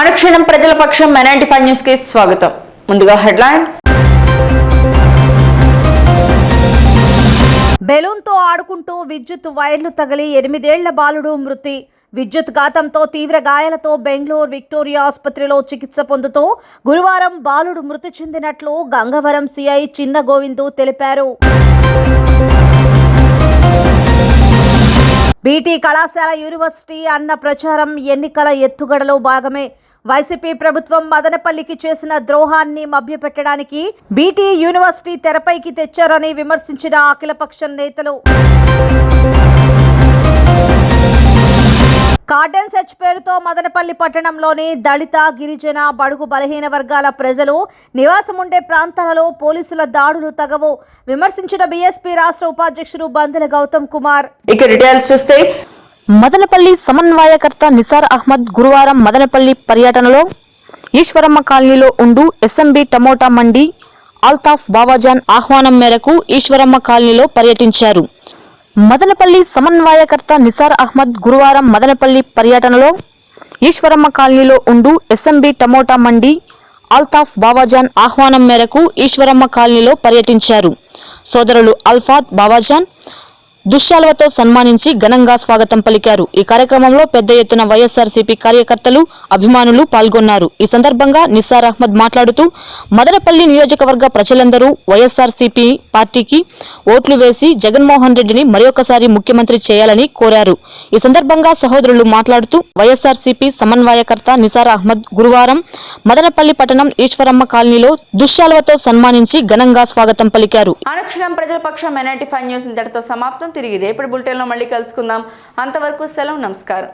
అనుక్షణం ప్రజల పక్షం మెనాంటి ఫైవ్ న్యూస్కి స్వాగతం. ముందుగా హెడ్లైన్స్. బెలూన్తో ఆడుకుంటూ విద్యుత్ వైర్లు తగిలి ఎనిమిదేళ్ళ బాలుడు మృతి. విద్యుత్ ఘాతంతో తీవ్ర గాయాలతో బెంగళూరు విక్టోరియా ఆసుపత్రిలో చికిత్స పొందుతూ గురువారం బాలుడు మృతి చెందినట్లు గంగవరం సిఐ చిన్న గోవిందు తెలిపారు. బీటీ కళాశాల యూనివర్సిటీ అన్న ప్రచారం ఎన్నికల ఎత్తుగడలో భాగమే. వైసీపీ ప్రభుత్వం మదనపల్లికి చేసిన ద్రోహాన్ని మభ్యపెట్టడానికి బీటీ యూనివర్సిటీ తెరపైకి తెచ్చారని విమర్శించిన అఖిలపక్షం నేతలు. కార్డన్ సెర్చ్ పేరుతో మదనపల్లి పట్టణంలోని దళిత గిరిజన బడుగు బలహీన వర్గాల ప్రజలు నివాసం ఉండే ప్రాంతాలలో పోలీసుల దాడులు తగవు. విమర్శించిన బీఎస్పీ రాష్ట్ర ఉపాధ్యక్షుడు బందెల గౌతమ్ కుమార్. ఇక డీటెయిల్స్ చూస్తే మదనపల్లి సమన్వయకర్త నిసార్ అహ్మద్ గురువారం మదనపల్లి పర్యటనలో ఈశ్వరమ్మ కాలనీలో ఉండు ఎస్ఎంబి టమోటా మండి అల్తాఫ్ బాబాజాన్ ఆహ్వానం మేరకు ఈశ్వరమ్మ కాలనీలో పర్యటించారు. మదనపల్లి సమన్వయకర్త నిసార్ అహ్మద్ గురువారం మదనపల్లి పర్యటనలో ఈశ్వరమ్మ కాలనీలో ఉండు ఎస్ఎంబి టమోటా మండి అల్తాఫ్ బాబాజాన్ ఆహ్వానం మేరకు ఈశ్వరమ్మ కాలనీలో పర్యటించారు. సోదరులు అల్ఫాద్ బాబాజాన్ దుశ్శాలవతో సన్మానించి ఘనంగా స్వాగతం పలికారు. ఈ కార్యక్రమంలో పెద్ద ఎత్తున వైఎస్ఆర్సీపీ కార్యకర్తలు అభిమానులు పాల్గొన్నారు. ఈ సందర్భంగా నిస్సార్ అహ్మద్ మాట్లాడుతూ మదనపల్లి నియోజకవర్గ ప్రజలందరూ వైఎస్ఆర్సీపీ పార్టీకి ఓట్లు వేసి జగన్మోహన్ రెడ్డిని మరొకసారి ముఖ్యమంత్రి చేయాలని కోరారు. ఈ సందర్భంగా సహోదరులు మాట్లాడుతూ వైఎస్ఆర్సీపీ సమన్వయకర్త నిసార్ అహ్మద్ గురువారం మదనపల్లి పట్టణం ఈశ్వరమ్మ కాలనీలో దుశ్శాలవతో సన్మానించి ఘనంగా స్వాగతం పలికారు. ప్రజల పక్షం న్యూస్ ఇంతటితో సమాప్తం. తిరిగి రేపటి బులెటిన్లో మళ్ళీ కలుసుకుందాం. అంతవరకు సెలవు నమస్కారం.